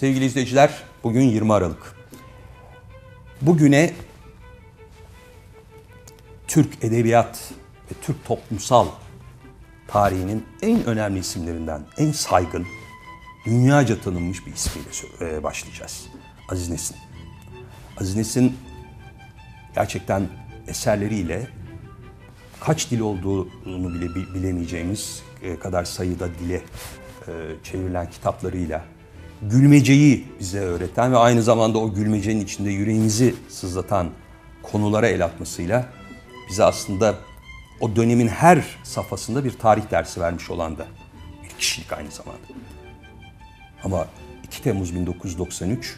Sevgili izleyiciler, bugün 20 Aralık. Bugüne Türk edebiyat ve Türk toplumsal tarihinin en önemli isimlerinden, en saygın, dünyaca tanınmış bir ismiyle e, başlayacağız. Aziz Nesin. Aziz Nesin gerçekten eserleriyle kaç dil olduğunu bile bi- bilemeyeceğimiz e, kadar sayıda dile e, çevrilen kitaplarıyla gülmeceyi bize öğreten ve aynı zamanda o gülmecenin içinde yüreğimizi sızlatan konulara el atmasıyla bize aslında o dönemin her safhasında bir tarih dersi vermiş olan da bir kişilik aynı zamanda. Ama 2 Temmuz 1993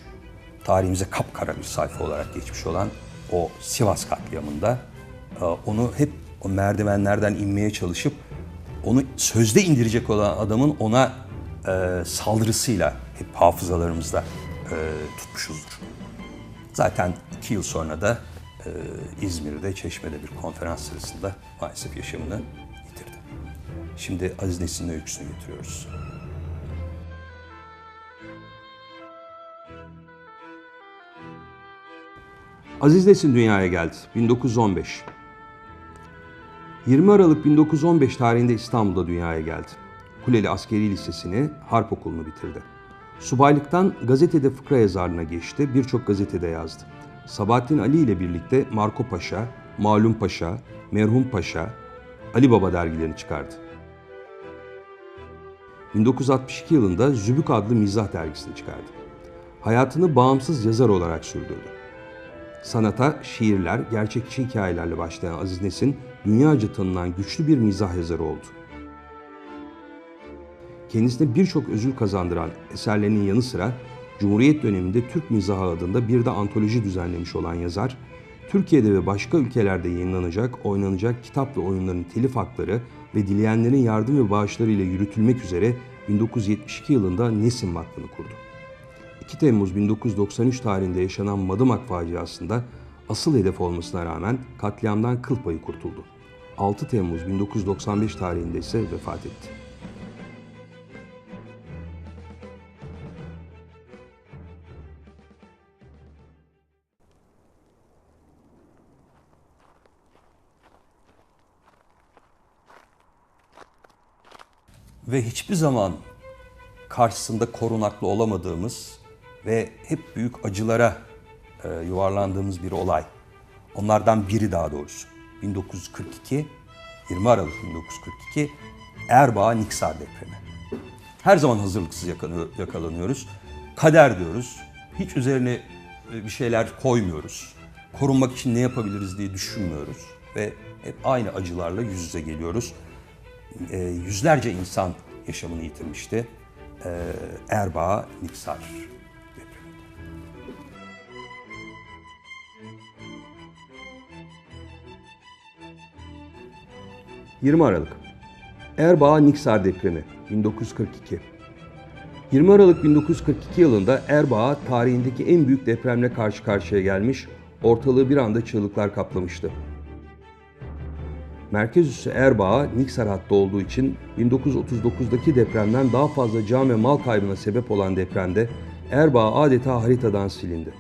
tarihimize kapkara bir sayfa olarak geçmiş olan o Sivas katliamında e, onu hep o merdivenlerden inmeye çalışıp onu sözde indirecek olan adamın ona e, saldırısıyla hep hafızalarımızda e, tutmuşuzdur. Zaten iki yıl sonra da e, İzmir'de, Çeşme'de bir konferans sırasında maalesef yaşamını yitirdi. Şimdi Aziz Nesin'in öyküsünü getiriyoruz. Aziz Nesin dünyaya geldi 1915. 20 Aralık 1915 tarihinde İstanbul'da dünyaya geldi. Kuleli Askeri Lisesi'ni, Harp Okulu'nu bitirdi. Subaylıktan gazetede fıkra yazarlığına geçti, birçok gazetede yazdı. Sabahattin Ali ile birlikte Marco Paşa, Malum Paşa, Merhum Paşa, Ali Baba dergilerini çıkardı. 1962 yılında Zübük adlı mizah dergisini çıkardı. Hayatını bağımsız yazar olarak sürdürdü. Sanata, şiirler, gerçekçi hikayelerle başlayan Aziz Nesin, dünyaca tanınan güçlü bir mizah yazarı oldu. Kendisine birçok ödül kazandıran eserlerinin yanı sıra Cumhuriyet döneminde Türk Mizahı adında bir de antoloji düzenlemiş olan yazar, Türkiye'de ve başka ülkelerde yayınlanacak, oynanacak kitap ve oyunların telif hakları ve dileyenlerin yardım ve bağışları ile yürütülmek üzere 1972 yılında Nesin Vakfı'nı kurdu. 2 Temmuz 1993 tarihinde yaşanan Madımak faciasında asıl hedef olmasına rağmen katliamdan kıl payı kurtuldu. 6 Temmuz 1995 tarihinde ise vefat etti. Ve hiçbir zaman karşısında korunaklı olamadığımız ve hep büyük acılara e, yuvarlandığımız bir olay. Onlardan biri daha doğrusu. 1942, 20 Aralık 1942 Erbaa Niksar depremi. Her zaman hazırlıksız yakalanıyoruz. Kader diyoruz. Hiç üzerine e, bir şeyler koymuyoruz. Korunmak için ne yapabiliriz diye düşünmüyoruz. Ve hep aynı acılarla yüz yüze geliyoruz. E, yüzlerce insan yaşamını yitirmişti. E, Erbaa Niksar depremi. 20 Aralık Erbaa Niksar depremi 1942 20 Aralık 1942 yılında Erbaa tarihindeki en büyük depremle karşı karşıya gelmiş, ortalığı bir anda çığlıklar kaplamıştı. Merkez üssü Erbaa, Niksar hattı olduğu için 1939'daki depremden daha fazla can ve mal kaybına sebep olan depremde Erbaa adeta haritadan silindi.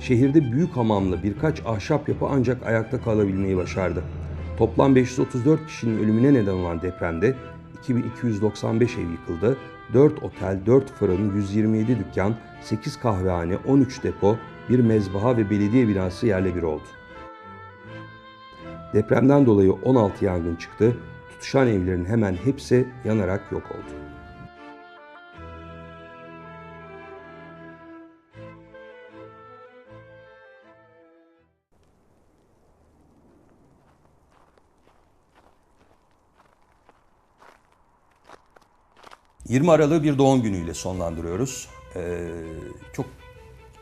Şehirde büyük hamamlı birkaç ahşap yapı ancak ayakta kalabilmeyi başardı. Toplam 534 kişinin ölümüne neden olan depremde 2295 ev yıkıldı, 4 otel, 4 fırın, 127 dükkan, 8 kahvehane, 13 depo, bir mezbaha ve belediye binası yerle bir oldu. Depremden dolayı 16 yangın çıktı. Tutuşan evlerin hemen hepsi yanarak yok oldu. ...20 Aralık'ı bir doğum günüyle sonlandırıyoruz. Ee, çok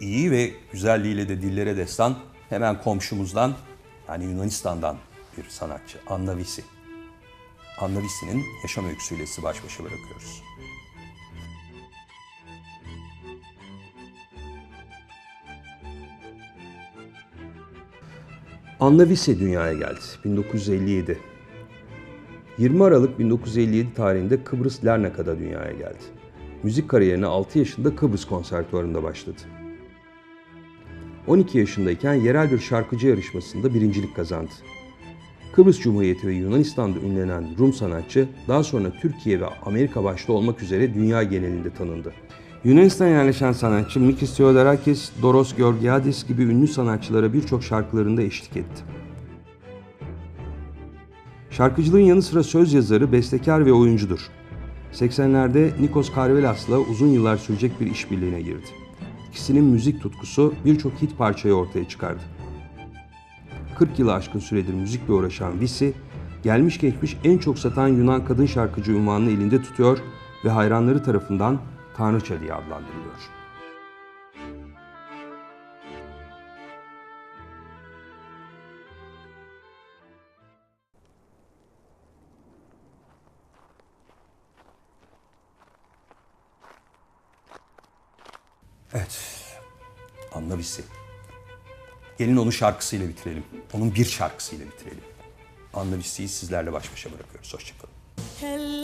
iyi ve güzelliğiyle de dillere destan hemen komşumuzdan yani Yunanistan'dan bir sanatçı Anna Visi. Anna Visi'nin yaşam öyküsüyle sizi baş başa bırakıyoruz. Anna Visi dünyaya geldi 1957. 20 Aralık 1957 tarihinde Kıbrıs Larnaka'da dünyaya geldi. Müzik kariyerine 6 yaşında Kıbrıs Konservatuvarı'nda başladı. 12 yaşındayken yerel bir şarkıcı yarışmasında birincilik kazandı. Kıbrıs Cumhuriyeti ve Yunanistan'da ünlenen Rum sanatçı daha sonra Türkiye ve Amerika başta olmak üzere dünya genelinde tanındı. Yunanistan yerleşen sanatçı Mikis Theodorakis, Doros Georgiadis gibi ünlü sanatçılara birçok şarkılarında eşlik etti. Şarkıcılığın yanı sıra söz yazarı, bestekar ve oyuncudur. 80'lerde Nikos Karvelas'la uzun yıllar sürecek bir işbirliğine girdi. İkisinin müzik tutkusu birçok hit parçayı ortaya çıkardı. 40 yılı aşkın süredir müzikle uğraşan Visi, gelmiş geçmiş en çok satan Yunan kadın şarkıcı unvanını elinde tutuyor ve hayranları tarafından Tanrıça diye adlandırılıyor. Evet, anla bizi. Gelin onun şarkısıyla bitirelim. Onun bir şarkısıyla bitirelim. Anla bizi sizlerle baş başa bırakıyoruz. Hoşçakalın. Hello.